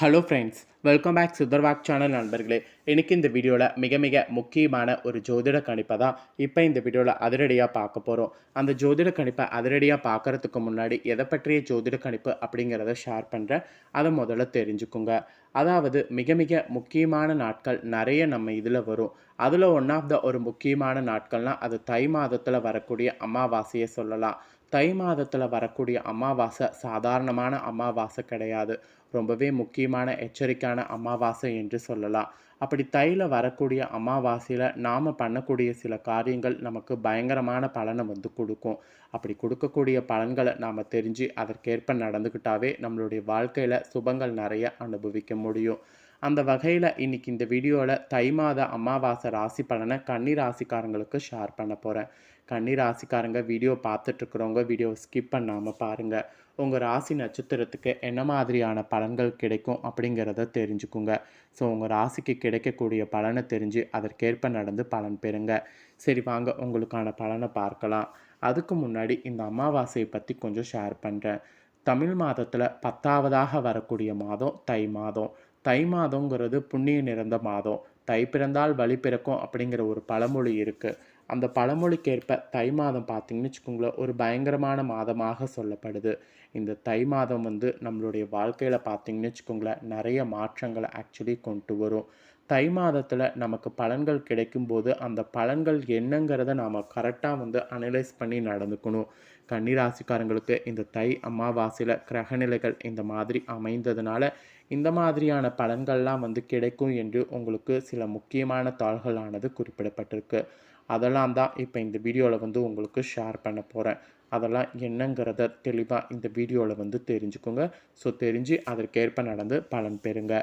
Hello friends welcome back சுதர்வாக் channel நண்பர்களே. இன்றைக்கி இந்த வீடியோவில் மிக மிக முக்கியமான ஒரு ஜோதிட கணிப்பை தான் இப்போ இந்த வீடியோவில் அதிரடியாக பார்க்க போகிறோம் அந்த ஜோதிட கணிப்பை அதிரடியாக பார்க்கறதுக்கு முன்னாடி எதை பற்றிய ஜோதிட கணிப்பு அப்படிங்கிறத ஷேர் பண்ணுறேன் அதை முதல்ல தெரிஞ்சுக்குங்க. அதாவது மிக மிக முக்கியமான நாட்கள் நிறைய நம்ம இதில் வரும். அதில் ஒன் ஆஃப் த ஒரு முக்கியமான நாட்கள்னால் அது தை மாதத்தில் வரக்கூடிய அமாவாசையை சொல்லலாம். தை மாதத்தில் வரக்கூடிய அமாவாசை சாதாரணமான அமாவாசை கிடையாது. ரொம்பவே முக்கியமான எச்சரிக்கையான அமாவாசை என்று சொல்லலாம். அப்படி தையில் வரக்கூடிய அமாவாசையில் நாம் பண்ணக்கூடிய சில காரியங்கள் நமக்கு பயங்கரமான பலனை வந்து கொடுக்கும். அப்படி கொடுக்கக்கூடிய பலன்களை நாம் தெரிஞ்சு அதற்கேற்ப நடந்துக்கிட்டாவே நம்மளுடைய வாழ்க்கையில் சுபங்கள் நிறைய அனுபவிக்க முடியும். அந்த வகையில் இன்னைக்கு இந்த வீடியோவில் தை மாத அமாவாசை ராசி பலனை கன்னி ராசிக்காரங்களுக்கு ஷேர் பண்ண போகிறேன் கன்னி ராசிக்காரங்க வீடியோ பார்த்துட்ருக்குறவங்க வீடியோ ஸ்கிப் பண்ணாமல் பாருங்கள் உங்கள் ராசி நட்சத்திரத்துக்கு என்ன மாதிரியான பலன்கள் கிடைக்கும் அப்படிங்கிறத தெரிஞ்சுக்குங்க. ஸோ உங்கள் ராசிக்கு கிடைக்கக்கூடிய பலனை தெரிஞ்சு அதற்கேற்ப நடந்து பலன் பெறுங்க. சரி வாங்க உங்களுக்கான பலனை பார்க்கலாம். அதுக்கு முன்னாடி இந்த அமாவாசையை பற்றி கொஞ்சம் ஷேர் பண்ணுறேன் தமிழ் மாதத்தில் பத்தாவதாக வரக்கூடிய மாதம் தை மாதம். தை மாதங்கிறது புண்ணிய நிறந்த மாதம். தை பிறந்தால் வழி பிறக்கும் அப்படிங்கிற ஒரு பழமொழி இருக்குது அந்த பழமொழிக்கேற்ப தை மாதம் பார்த்திங்கன்னு வச்சுக்கோங்களேன் ஒரு பயங்கரமான மாதமாக சொல்லப்படுது. இந்த தை மாதம் வந்து நம்மளுடைய வாழ்க்கையில் பார்த்திங்கன்னு வச்சுக்கோங்களேன் நிறைய மாற்றங்களை ஆக்சுவலி கொண்டு வரும். தை மாதத்தில் நமக்கு பலன்கள் கிடைக்கும்போது அந்த பலன்கள் என்னங்கிறத நாம் கரெக்டாக வந்து அனலைஸ் பண்ணி நடந்துக்கணும். கன்னிராசிக்காரங்களுக்கு இந்த தை அமாவாசையில் கிரகநிலைகள் இந்த மாதிரி அமைந்ததுனால இந்த மாதிரியான பலன்கள்லாம் வந்து கிடைக்கும் என்று உங்களுக்கு சில முக்கியமான தாள்களானது குறிப்பிடப்பட்டிருக்கு. அதெல்லாம் தான் இப்போ இந்த வீடியோவில் வந்து உங்களுக்கு ஷேர் பண்ண போகிறேன் அதெல்லாம் என்னங்கிறத தெளிவாக இந்த வீடியோவில் வந்து தெரிஞ்சுக்கோங்க. ஸோ தெரிஞ்சு அதற்கேற்ப நடந்து பலன் பெறுங்க.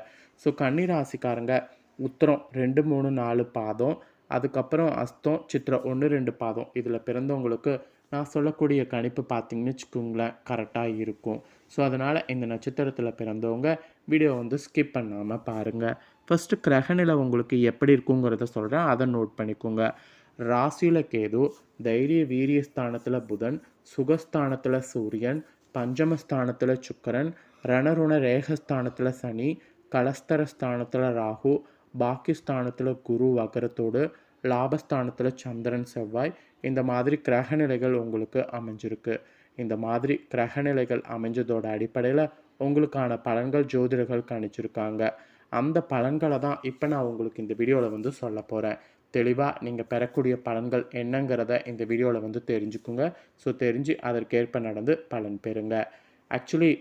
ஸோ கன்னிராசிக்காரங்க உத்தரம் ரெண்டு மூணு நாலு பாதம். அதுக்கப்புறம் அஸ்தம் சித்திரம் ஒன்று ரெண்டு பாதம். இதில் பிறந்தவங்களுக்கு நான் சொல்லக்கூடிய கணிப்பு பார்த்தீங்கன்னு வச்சுக்கோங்களேன் கரெக்டாக இருக்கும். ஸோ அதனால் இந்த நட்சத்திரத்தில் பிறந்தவங்க வீடியோ வந்து ஸ்கிப் பண்ணாமல் பாருங்கள் ஃபஸ்ட்டு கிரகநிலை உங்களுக்கு எப்படி இருக்குங்கிறத சொல்கிறேன் அதை நோட் பண்ணிக்கோங்க. ராசியில் கேது தைரிய வீரியஸ்தானத்தில் புதன் சுகஸ்தானத்தில் சூரியன் பஞ்சமஸ்தானத்தில் சுக்கரன் ரணருண ரேகஸ்தானத்தில் சனி கலஸ்தரஸ்தானத்தில் ராகு பாக்கியஸ்தானத்தில் குரு வகரத்தோடு லாபஸ்தானத்தில் சந்திரன் செவ்வாய். இந்த மாதிரி கிரகநிலைகள் உங்களுக்கு அமைஞ்சிருக்கு. இந்த மாதிரி கிரகநிலைகள் அமைஞ்சதோட அடிப்படையில் உங்களுக்கான பலன்கள் ஜோதிடர்கள் கணிச்சிருக்காங்க. அந்த பலன்களை தான் இப்போ நான் உங்களுக்கு இந்த வீடியோவில் வந்து சொல்ல போகிறேன். தெளிவாக நீங்கள் பெறக்கூடிய பலன்கள் என்னங்கிறத இந்த வீடியோவில் வந்து தெரிஞ்சுக்குங்க. ஸோ தெரிஞ்சு அதற்கேற்ப நடந்து பலன் பெறுங்க. ஆக்சுவலி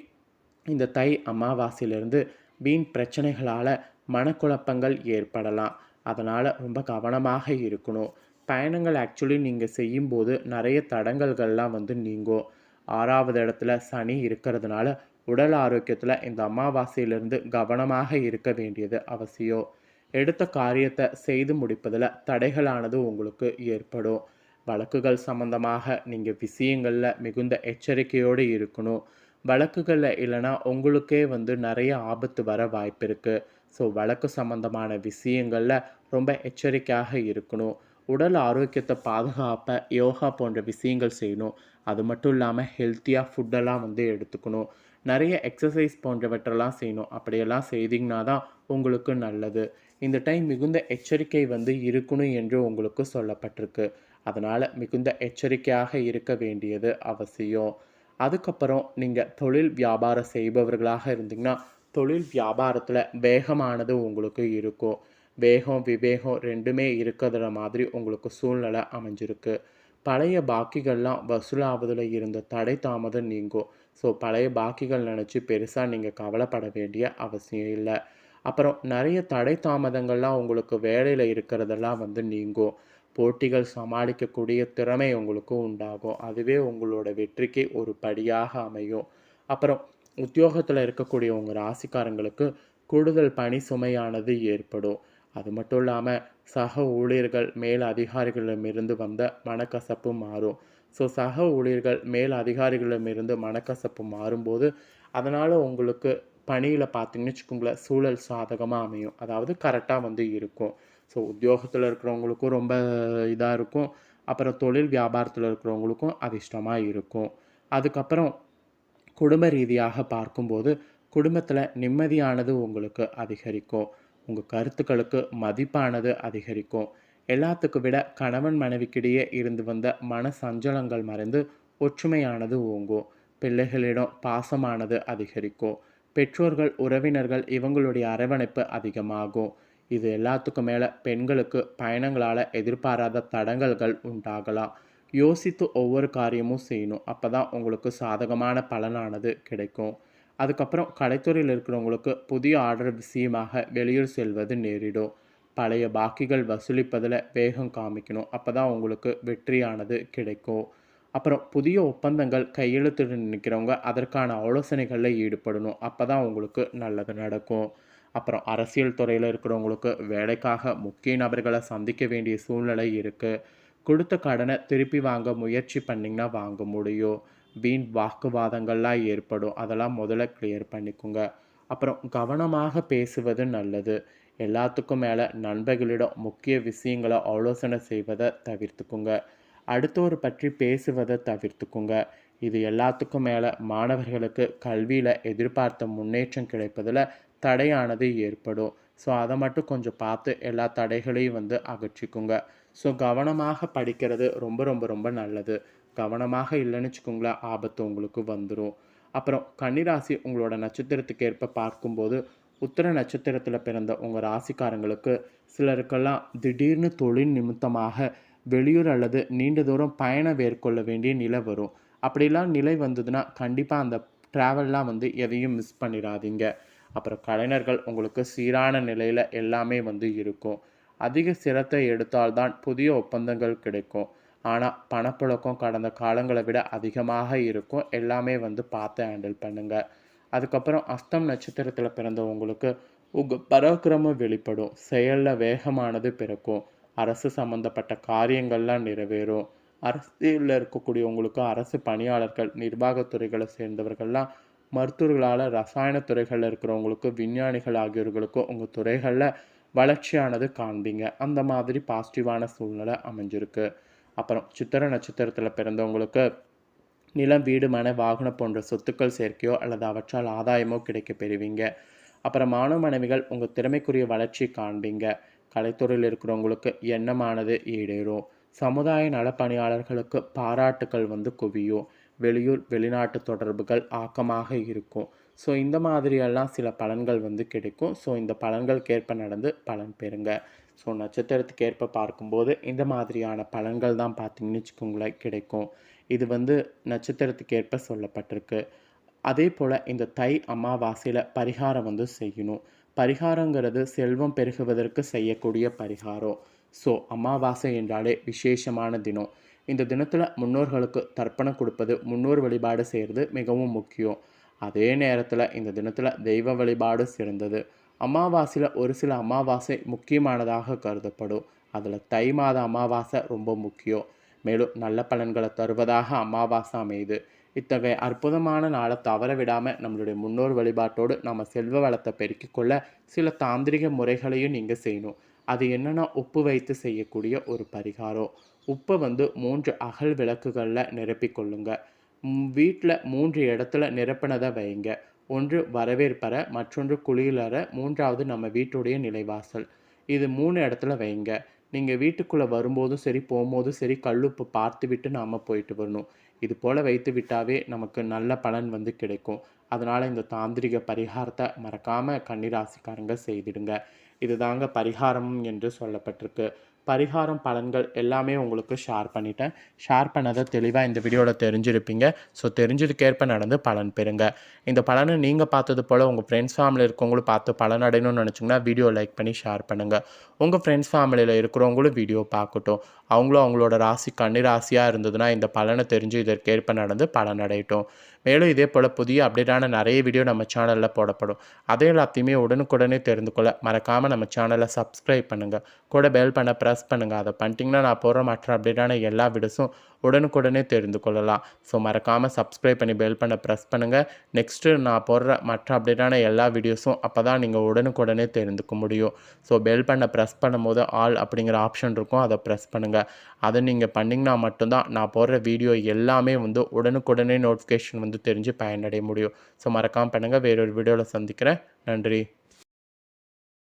இந்த தை அமாவாசையிலேருந்து வீண் பிரச்சனைகளால் மனக்குழப்பங்கள் ஏற்படலாம். அதனால் ரொம்ப கவனமாக இருக்கணும். பயணங்கள் ஆக்சுவலி நீங்கள் செய்யும்போது நிறைய தடங்கல்கள்லாம் வந்து நீங்கும். ஆறாவது இடத்துல சனி இருக்கிறதுனால உடல் ஆரோக்கியத்தில் இந்த அமாவாசையிலிருந்து கவனமாக இருக்க வேண்டியது அவசியம். எடுத்த காரியத்தை செய்து முடிப்பதில் தடைகளானது உங்களுக்கு ஏற்படும். வழக்குகள் சம்பந்தமாக நீங்கள் விஷயங்களில் மிகுந்த எச்சரிக்கையோடு இருக்கணும். வழக்குகளில் இல்லைனா உங்களுக்கே வந்து நிறைய ஆபத்து வர வாய்ப்பு இருக்குது ஸோ வழக்கு சம்பந்தமான விஷயங்களில் ரொம்ப எச்சரிக்கையாக இருக்கணும். உடல் ஆரோக்கியத்தை பாதுகாப்ப யோகா போன்ற விஷயங்கள் செய்யணும். அது மட்டும் இல்லாமல் ஹெல்த்தியாக ஃபுட்டெல்லாம் வந்து எடுத்துக்கணும். நிறைய எக்ஸசைஸ் போன்றவற்றெல்லாம் செய்யணும். அப்படியெல்லாம் செய்தீங்கன்னா தான் உங்களுக்கு நல்லது. இந்த டைம் மிகுந்த எச்சரிக்கை வந்து இருக்கணும் என்று உங்களுக்கு சொல்லப்பட்டிருக்கு. அதனால் மிகுந்த எச்சரிக்கையாக இருக்க வேண்டியது அவசியம். அதுக்கப்புறம் நீங்கள் தொழில் வியாபாரம் செய்பவர்களாக இருந்தீங்கன்னா தொழில் வியாபாரத்தில் வேகமானது உங்களுக்கு இருக்கும். வேகம் விவேகம் ரெண்டுமே இருக்கிற மாதிரி உங்களுக்கு சூழ்நிலை அமைஞ்சிருக்கு. பழைய பாக்கிகள்லாம் வசூலாவதில் இருந்த தடை தாமதம் நீங்கும். ஸோ பழைய பாக்கிகள் நினச்சி பெருசாக நீங்கள் கவலைப்பட வேண்டிய அவசியம் இல்லை. அப்புறம் நிறைய தடை தாமதங்கள்லாம் உங்களுக்கு வேலையில் இருக்கிறதெல்லாம் வந்து நீங்கும். போட்டிகள் சமாளிக்கக்கூடிய திறமை உங்களுக்கு உண்டாகும். அதுவே உங்களோட வெற்றிக்கு ஒரு படியாக அமையும். அப்புறம் உத்தியோகத்தில் இருக்கக்கூடிய உங்கள் ராசிக்காரங்களுக்கு கூடுதல் பணி சுமையானது ஏற்படும். அது மட்டும் இல்லாமல் சக ஊழியர்கள் மேல் அதிகாரிகளிடமிருந்து வந்த மனக்கசப்பு மாறும். ஸோ சக ஊழியர்கள் மேல் அதிகாரிகளிடமிருந்து மனக்கசப்பு மாறும்போது அதனால் உங்களுக்கு பணியில் பார்த்தீங்கன்னு வச்சுக்கோங்களேன் சூழல் சாதகமாக அமையும். அதாவது கரெக்டாக வந்து இருக்கும். ஸோ உத்தியோகத்தில் இருக்கிறவங்களுக்கும் ரொம்ப இதாக இருக்கும். அப்புறம் தொழில் வியாபாரத்தில் இருக்கிறவங்களுக்கும் அதிர்ஷ்டமாக இருக்கும். அதுக்கப்புறம் குடும்ப ரீதியாக பார்க்கும்போது குடும்பத்தில் நிம்மதியானது உங்களுக்கு அதிகரிக்கும். உங்கள் கருத்துக்களுக்கு மதிப்பானது அதிகரிக்கும். எல்லாத்துக்கும் விட கணவன் மனைவிக்கிடையே இருந்து வந்த மன சஞ்சலங்கள் மறைந்து ஒற்றுமையானது ஓங்கும் பிள்ளைகளிடம் பாசமானது அதிகரிக்கும் பெற்றோர்கள் உறவினர்கள் இவங்களுடைய அரவணைப்பு அதிகமாகும் இது எல்லாத்துக்கும் மேலே பெண்களுக்கு பயணங்களால் எதிர்பாராத தடங்கல்கள் உண்டாகலாம். யோசித்து ஒவ்வொரு காரியமும் செய்யணும். அப்போ தான் உங்களுக்கு சாதகமான பலனானது கிடைக்கும். அதுக்கப்புறம் கலைத்துறையில் இருக்கிறவங்களுக்கு புதிய ஆர்டர் விஷயமாக வெளியூர் செல்வது நேரிடும். பழைய பாக்கிகள் வசூலிப்பதில் வேகம் காமிக்கணும். அப்போ தான் உங்களுக்கு வெற்றியானது கிடைக்கும். அப்புறம் புதிய ஒப்பந்தங்கள் கையெழுத்திட்டு நிற்கிறவங்க அதற்கான ஆலோசனைகளில் ஈடுபடணும். அப்போ தான் உங்களுக்கு நல்லது நடக்கும். அப்புறம் அரசியல் துறையில் இருக்கிறவங்களுக்கு வேலைக்காக முக்கிய நபர்களை சந்திக்க வேண்டிய சூழ்நிலை இருக்குது கொடுத்த கடனை திருப்பி வாங்க முயற்சி பண்ணிங்கன்னா வாங்க முடியும். வீண் வாக்குவாதங்கள்லாம் ஏற்படும். அதெல்லாம் முதல்ல கிளியர் பண்ணிக்கோங்க. அப்புறம் கவனமாக பேசுவது நல்லது. எல்லாத்துக்கும் மேலே நண்பர்களிடம் முக்கிய விஷயங்களை ஆலோசனை செய்வதை தவிர்த்துக்குங்க. அடுத்தோர் பற்றி பேசுவதை தவிர்த்துக்குங்க. இது எல்லாத்துக்கும் மேலே மாணவர்களுக்கு கல்வியில் எதிர்பார்த்த முன்னேற்றம் கிடைப்பதில் தடையானது ஏற்படும். ஸோ அதை மட்டும் கொஞ்சம் பார்த்து எல்லா தடைகளையும் வந்து அகற்றிக்குங்க. ஸோ கவனமாக படிக்கிறது ரொம்ப ரொம்ப ரொம்ப நல்லது. கவனமாக இல்லைன்னு வச்சுக்கோங்களேன் ஆபத்து உங்களுக்கு வந்துடும் அப்புறம் கன்னிராசி உங்களோட நட்சத்திரத்துக்கு ஏற்ப பார்க்கும்போது உத்தர நட்சத்திரத்தில் பிறந்த உங்கள் ராசிக்காரங்களுக்கு சிலருக்கெல்லாம் திடீர்னு தொழில் நிமித்தமாக வெளியூர் அல்லது நீண்ட தூரம் பயணம் மேற்கொள்ள வேண்டிய நிலை வரும். அப்படிலாம் நிலை வந்ததுன்னா கண்டிப்பாக அந்த ட்ராவல்லாம் வந்து எதையும் மிஸ் பண்ணிடாதீங்க. அப்புறம் கலைஞர்கள் உங்களுக்கு சீரான நிலையில் எல்லாமே வந்து இருக்கும். அதிக சிரத்தை எடுத்தால்தான் புதிய ஒப்பந்தங்கள் கிடைக்கும். ஆனால் பணப்புழக்கம் கடந்த காலங்களை விட அதிகமாக இருக்கும். எல்லாமே வந்து பார்த்து ஹேண்டில் பண்ணுங்கள் அதுக்கப்புறம் அஸ்தம் நட்சத்திரத்தில் பிறந்தவங்களுக்கு உங்கள் பராக்கிரமம் வெளிப்படும். செயலில் வேகமானது பிறக்கும். அரசு சம்மந்தப்பட்ட காரியங்கள்லாம் நிறைவேறும். அரசியலில் இருக்கக்கூடியவங்களுக்கு அரசு பணியாளர்கள் நிர்வாகத்துறைகளை சேர்ந்தவர்கள்லாம் மருத்துவர்களால் ரசாயன துறைகளில் இருக்கிறவங்களுக்கு விஞ்ஞானிகள் ஆகியோர்களுக்கும் உங்கள் துறைகளில் வளர்ச்சியானது காண்பீங்க. அந்த மாதிரி பாசிட்டிவான சூழ்நிலை அமைஞ்சிருக்கு. அப்புறம் சித்திர நட்சத்திரத்தில் பிறந்தவங்களுக்கு நிலம் வீடு மன வாகனம் போன்ற சொத்துக்கள் சேர்க்கையோ அல்லது அவற்றால் ஆதாயமோ கிடைக்க பெறுவீங்க. அப்புறம் மாணவ மனைவிகள் உங்கள் திறமைக்குரிய வளர்ச்சி காண்பீங்க. கலைத்துறையில் இருக்கிறவங்களுக்கு எண்ணமானது ஈடேறும். சமுதாய நலப்பணியாளர்களுக்கு பாராட்டுக்கள் வந்து குவியும். வெளியூர் வெளிநாட்டு தொடர்புகள் ஆக்கமாக இருக்கும். ஸோ இந்த மாதிரியெல்லாம் சில பலன்கள் வந்து கிடைக்கும். ஸோ இந்த பலன்களுக்கேற்ப நடந்து பலன் பெறுங்க. ஸோ நட்சத்திரத்துக்கு ஏற்ப பார்க்கும்போது இந்த மாதிரியான பலன்கள் தான் பார்த்திங்கன்னு வச்சுக்கோங்களேன் கிடைக்கும். இது வந்து நட்சத்திரத்துக்கு ஏற்ப சொல்லப்பட்டிருக்கு. அதே போல் இந்த தை அமாவாசையில் பரிகாரம் வந்து செய்யணும். பரிகாரங்கிறது செல்வம் பெருகுவதற்கு செய்யக்கூடிய பரிகாரம். ஸோ அமாவாசை என்றாலே விசேஷமான தினம். இந்த தினத்தில் முன்னோர்களுக்கு தர்ப்பணம் கொடுப்பது முன்னோர் வழிபாடு செய்கிறது மிகவும் முக்கியம். அதே நேரத்தில் இந்த தினத்தில் தெய்வ வழிபாடு சிறந்தது. அமாவாசையில் ஒரு சில அமாவாசை முக்கியமானதாக கருதப்படும். அதில் தை மாத அமாவாசை ரொம்ப முக்கியம். மேலும் நல்ல பலன்களை தருவதாக அமாவாசை அமையுது. இத்தகைய அற்புதமான நாளை தவற விடாமல் நம்மளுடைய முன்னோர் வழிபாட்டோடு நம்ம செல்வ வளத்தை பெருக்கிக் கொள்ள சில தாந்திரிக முறைகளையும் நீங்கள் செய்யணும். அது என்னென்னா உப்பு வைத்து செய்யக்கூடிய ஒரு பரிகாரம். உப்பை வந்து மூன்று அகல் விளக்குகளில் நிரப்பிக்கொள்ளுங்க. வீட்டில் மூன்று இடத்துல நிரப்பினதை வைங்க. ஒன்று வரவேற்பற மற்றொன்று குளியலற மூன்றாவது நம்ம வீட்டுடைய நிலைவாசல். இது மூணு இடத்துல வைங்க. நீங்கள் வீட்டுக்குள்ளே வரும்போதும் சரி போகும்போதும் சரி கல்லுப்பு பார்த்து விட்டு நாம் போயிட்டு வரணும். இது போல் வைத்து விட்டாவே நமக்கு நல்ல பலன் வந்து கிடைக்கும். அதனால் இந்த தாந்திரிக பரிகாரத்தை மறக்காமல் கன்னிராசிக்காரங்க செய்திடுங்க. இது தாங்க பரிகாரம் என்று சொல்லப்பட்டிருக்கு. பரிகாரம் பலன்கள் எல்லாமே உங்களுக்கு ஷேர் பண்ணிட்டேன். ஷேர் பண்ணதை தெளிவாக இந்த வீடியோவில் தெரிஞ்சிருப்பீங்க. ஸோ தெரிஞ்சதுக்கேற்ப நடந்து பலன் பெறுங்க. இந்த பலனை நீங்கள் பார்த்தது போல் உங்கள் ஃப்ரெண்ட்ஸ் ஃபேமிலியில் இருக்கவங்களும் பார்த்து பலன் அடையணும்னு நினச்சிங்கன்னா வீடியோ லைக் பண்ணி ஷேர் பண்ணுங்கள் உங்கள் ஃப்ரெண்ட்ஸ் ஃபேமிலியில் இருக்கிறவங்களும் வீடியோ பார்க்கட்டும். அவங்களும் அவங்களோட ராசி கண்ணி ராசியாக இருந்ததுன்னா இந்த பலனை தெரிஞ்சு இதற்கேற்ப நடந்து பலன் அடையட்டும். மேலும் இதே போல் புதிய அப்டேட்டான நிறைய வீடியோ நம்ம சேனலில் போடப்படும். அதே எல்லாத்தையுமே உடனுக்குடனே தெரிந்து கொள்ள மறக்காமல் நம்ம சேனலை சப்ஸ்கிரைப் பண்ணுங்கள் கூட பெல் பண்ண ப்ரெஸ் ப்ரெஸ் பண்ணுங்கள் அதை பண்ணிட்டீங்கன்னா நான் போடுற மற்ற அப்டேட்டான எல்லா வீடியோஸும் உடனுக்குடனே தெரிந்து கொள்ளலாம். ஸோ மறக்காமல் சப்ஸ்கிரைப் பண்ணி பெல் பண்ண ப்ரெஸ் பண்ணுங்கள் நெக்ஸ்ட்டு நான் போடுற மற்ற அப்டேட்டான எல்லா வீடியோஸும் அப்போ தான் நீங்கள் உடனுக்குடனே தெரிந்துக்க முடியும். ஸோ பெல் பண்ண ப்ரெஸ் பண்ணும்போது ஆல் அப்படிங்கிற ஆப்ஷன் இருக்கும். அதை ப்ரெஸ் பண்ணுங்கள் அதை நீங்கள் பண்ணிங்கன்னா மட்டும்தான் நான் போடுற வீடியோ எல்லாமே வந்து உடனுக்குடனே நோட்டிஃபிகேஷன் வந்து தெரிஞ்சு பயனடைய முடியும். ஸோ மறக்காமல் பண்ணுங்கள் வேறொரு வீடியோவில் சந்திக்கிறேன். நன்றி.